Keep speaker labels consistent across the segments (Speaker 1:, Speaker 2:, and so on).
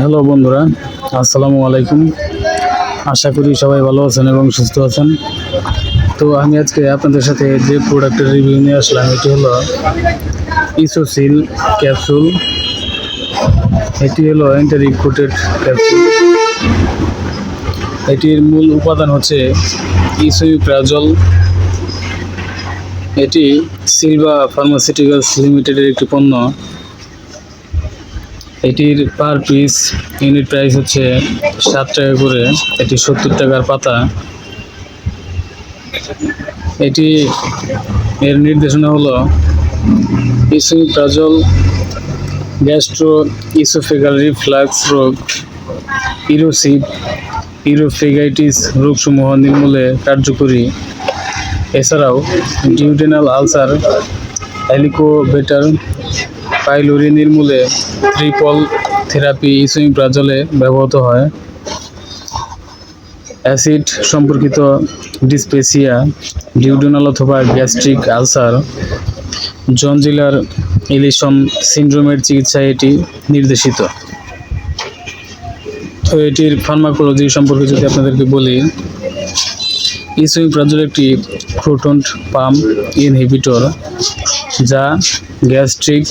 Speaker 1: Hello বন্ধুরা, আসসালামু আলাইকুম। আশা করি সবাই ভালো আছেন এবং সুস্থ আছেন। তো আমি আজকে আপনাদের সাথে যে প্রোডাক্টের রিভিউ নিয়ে আসলাম, এটি হলো ইসোসিল ক্যাপসুল এটি হলো এন্টারিক কোটেড ক্যাপসুল এটির মূল উপাদান হচ্ছে ইসোইপ্রাজল এটি সিলভা ফার্মাসিউটিক্যালস লিমিটেডের একটি পণ্য। এটির পার পিস ইউনিট প্রাইস হচ্ছে সাত টাকা করে। এটি সত্তর টাকার পাতা। এটি এর নির্দেশনা হলো ইসুপ্রাজল গ্যাস্ট্রো ইসোফেগাল রিফ্লাক্স রোগ, ইরোসিপ, ইরোফেগাইটিস রোগসমূহ নির্মূলে কার্যকরী। এছাড়াও ডিউডেনাল আলসার অ্যালিকোবেটার পাইলোরি নির্মূলে ট্রিপল থেরাপি ইসোইপ্রাজলে ব্যবহৃত হয়। অ্যাসিড সম্পর্কিত ডিসপেসিয়া, ডিউডোনাল অথবা গ্যাস্ট্রিক আলসার জনজিলার ইলিশন সিন্ড্রোমের চিকিৎসায় এটি নির্দেশিত। তো এটির ফার্মাকোলজি সম্পর্কে যদি আপনাদেরকে বলি, ইসোইপ্রাজল একটি প্রোটন্ট পাম্প ইনহিবিটর যা গ্যাস্ট্রিক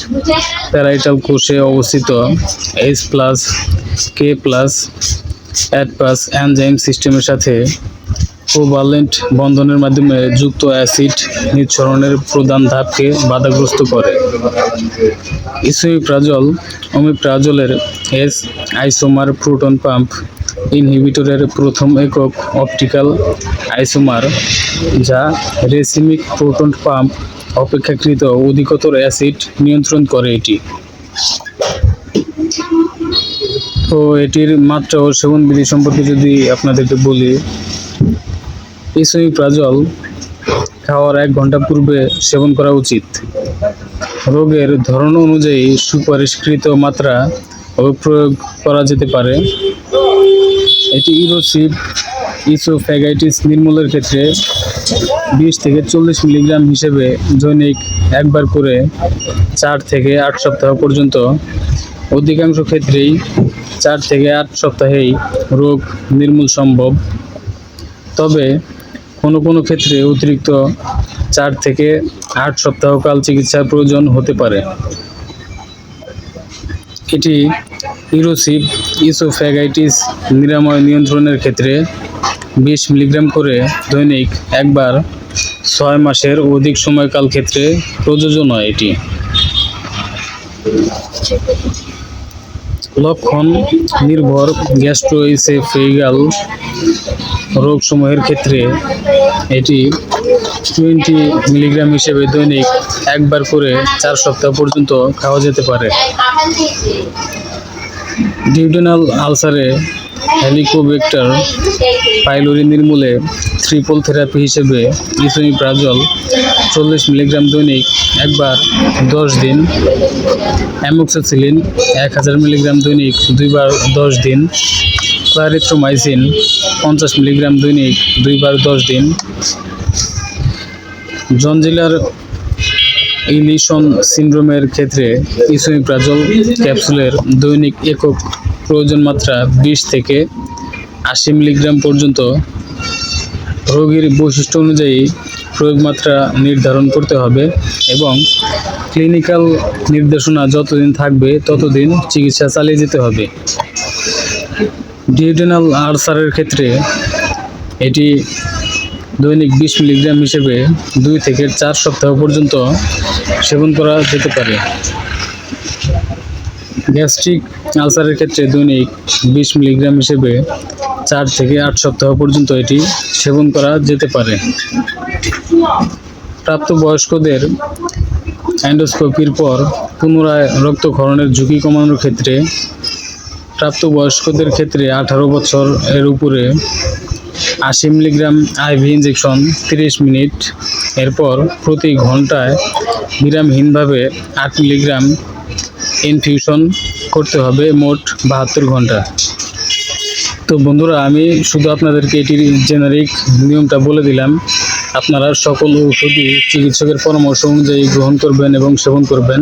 Speaker 1: প্যারাইটাল কোষে অবস্থিত H plus K plus ATPase enzyme সিস্টেমের সাথে কোভালেন্ট বন্ধনের মাধ্যমে যুক্ত অ্যাসিড নিঃসরণের প্রধান ধাপকে বাধাগ্রস্ত করে। ইসোইপ্রাজল ওমিপ্রাজলের এস আইসোমার প্রোটন পাম্প ইনহিবিটরের প্রথম একক অপটিক্যাল আইসোমার যা রেসিমিক প্রোটন পাম্প অপেক্ষাকৃত অধিকতর অ্যাসিড নিয়ন্ত্রণ করে এটি। তো এটির মাত্রা ও সেবন বিধি সম্পর্কে যদি আপনাদেরকে বলি ইসোইপ্রাজল খাওয়ার এক ঘণ্টা পূর্বে সেবন করা উচিত। রোগের ধরন অনুযায়ী সুপারিশকৃত মাত্রা প্রয়োগ করা যেতে পারে। এটি ইরোসিপ, ইসোফ্যাগাইটিস নির্মূলের ক্ষেত্রে বিশ থেকে চল্লিশ মিলিগ্রাম হিসেবে দৈনিক একবার করে চার থেকে আট সপ্তাহ পর্যন্ত অধিকাংশ ক্ষেত্রেই চার থেকে আট সপ্তাহেই রোগ নির্মূল সম্ভব। তবে কোনো কোনো ক্ষেত্রে অতিরিক্ত চার থেকে আট সপ্তাহকাল চিকিৎসার প্রয়োজন হতে পারে। এটি ইরোসিভ ইসোফ্যাগাইটিস, নিরাময় নিয়ন্ত্রণের ক্ষেত্রে বিশ মিলিগ্রাম করে দৈনিক একবার ছয় মাসের অধিক সময়কাল ক্ষেত্রে প্রযোজ্য নয় এটি। লক্ষণ নির্ভর গ্যাস্ট্রোইসেফেগাল রোগসমূহের ক্ষেত্রে এটি টোয়েন্টি মিলিগ্রাম হিসেবে দৈনিক একবার করে চার সপ্তাহ পর্যন্ত খাওয়া যেতে পারে। ডিউডেনাল আলসারে হেলিকোবেক্টার পাইলোরি নির্মূলে ট্রিপল থেরাপি হিসেবে ইসোমিপ্রাজল চল্লিশ মিলিগ্রাম দৈনিক একবার দশ দিন। অ্যামোক্সাসিলিন এক হাজার মিলিগ্রাম দৈনিক দুইবার দশ দিন। ক্লারিথ্রোমাইসিন পঞ্চাশ মিলিগ্রাম দৈনিক দুইবার দশ দিন। জঞ্জিলার ইলিশন সিন্ড্রোমের ক্ষেত্রে ইসোমিপ্রাজল ক্যাপসুলের দৈনিক একক প্রয়োজন মাত্রা বিশ থেকে আশি মিলিগ্রাম পর্যন্ত রোগীর বৈশিষ্ট্য অনুযায়ী প্রয়োগ মাত্রা নির্ধারণ করতে হবে এবং ক্লিনিক্যাল নির্দেশনা যতদিন থাকবে ততদিন চিকিৎসা চালিয়ে যেতে হবে। ডিউডেনাল আলসারের ক্ষেত্রে এটি দৈনিক বিশ মিলিগ্রাম হিসেবে দুই থেকে চার সপ্তাহ পর্যন্ত সেবন করা যেতে পারে। গ্যাস্ট্রিক আলসারের ক্ষেত্রে দৈনিক বিশ মিলিগ্রাম হিসেবে চার থেকে আট সপ্তাহ পর্যন্ত এটি সেবন করা যেতে পারে। প্রাপ্তবয়স্কদের অ্যান্ডোস্কোপির পর পুনরায় রক্তক্ষরণের ঝুঁকি কমানোর ক্ষেত্রে প্রাপ্তবয়স্কদের ক্ষেত্রে আঠারো বছর এর উপরে আশি মিলিগ্রাম আইভি ইঞ্জেকশন তিরিশ মিনিট, এরপর প্রতি ঘন্টায় বিরামহীনভাবে আট মিলিগ্রাম ইনফিউশন করতে হবে মোট বাহাত্তর ঘণ্টা। তো বন্ধুরা, আমি শুধু আপনাদেরকে এটির জেনারিক নিয়মটা বলে দিলাম। আপনারা সকল ঔষধই চিকিৎসকের পরামর্শ অনুযায়ী গ্রহণ করবেন এবং সেবন করবেন।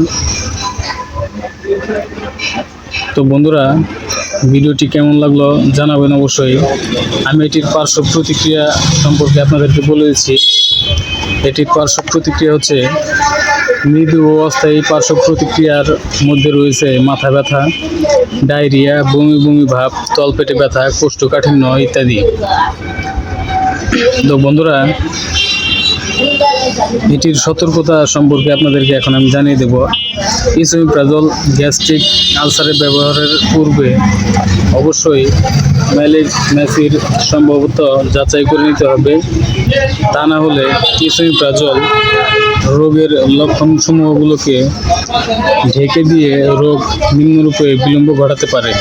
Speaker 1: তো বন্ধুরা, ভিডিওটি কেমন লাগল জানাবেন অবশ্যই। আমি এটির পার্শ্ব প্রতিক্রিয়া সম্পর্কে আপনাদেরকে বলে দিচ্ছি। এটির পার্শ্ব প্রতিক্রিয়া হচ্ছে মৃদু ও অস্থায়ী পার্শ্ব প্রতিক্রিয়ার মধ্যে রয়েছে মাথা ব্যথা, ডায়রিয়া, বমি বমি ভাব, তলপেটে ব্যথা, কোষ্ঠকাঠিন্য ইত্যাদি। তো বন্ধুরা এটির সতর্কতা সম্পর্কে আপনাদেরকে এখন আমি জানিয়ে দেব। ইসোমিপ্রাজল গ্যাস্ট্রিক আলসারের ব্যবহারের পূর্বে অবশ্যই ম্যালেজ ম্যাসির সম্ভবত যাচাই করে নিতে হবে। তা না হলে ইসোমিপ্রাজল রোগের লক্ষণসমূহগুলোকে ঢেকে দিয়ে রোগ নিম্নরূপে বিলম্ব ঘটাতে পারে।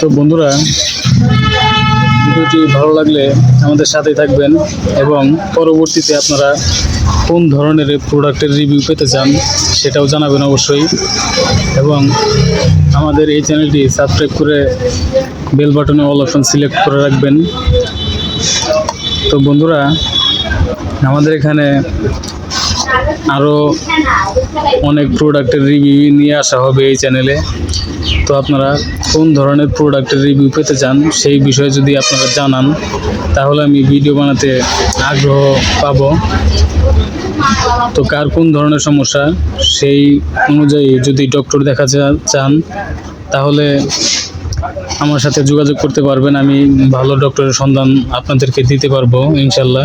Speaker 1: তো বন্ধুরা ভিডিওটি ভালো লাগলে আমাদের সাথে থাকবেন এবং পরবর্তীতে আপনারা কোন ধরনের প্রোডাক্টের রিভিউ পেতে চান সেটাও জানাবেন অবশ্যই। এবং আমাদের এই চ্যানেলটি সাবস্ক্রাইব করে বেল বাটনে অল অপশন সিলেক্ট করে রাখবেন। তো বন্ধুরা, আমাদের এখানে আরও অনেক প্রোডাক্টের রিভিউ নিয়ে আসা হবে এই চ্যানেলে তো আপনারা কোন ধরনের প্রোডাক্টের রিভিউ পেতে চান সেই বিষয়ে যদি আপনারা জানান, তাহলে আমি ভিডিও বানাতে আগ্রহ পাব। তো কার কোন ধরনের সমস্যা সেই অনুযায়ী যদি ডক্টর দেখা চান, তাহলে আমার সাথে যোগাযোগ করতে পারবেন। আমি ভালো ডক্টরের সন্ধান আপনাদেরকে দিতে পারব, ইনশাল্লাহ।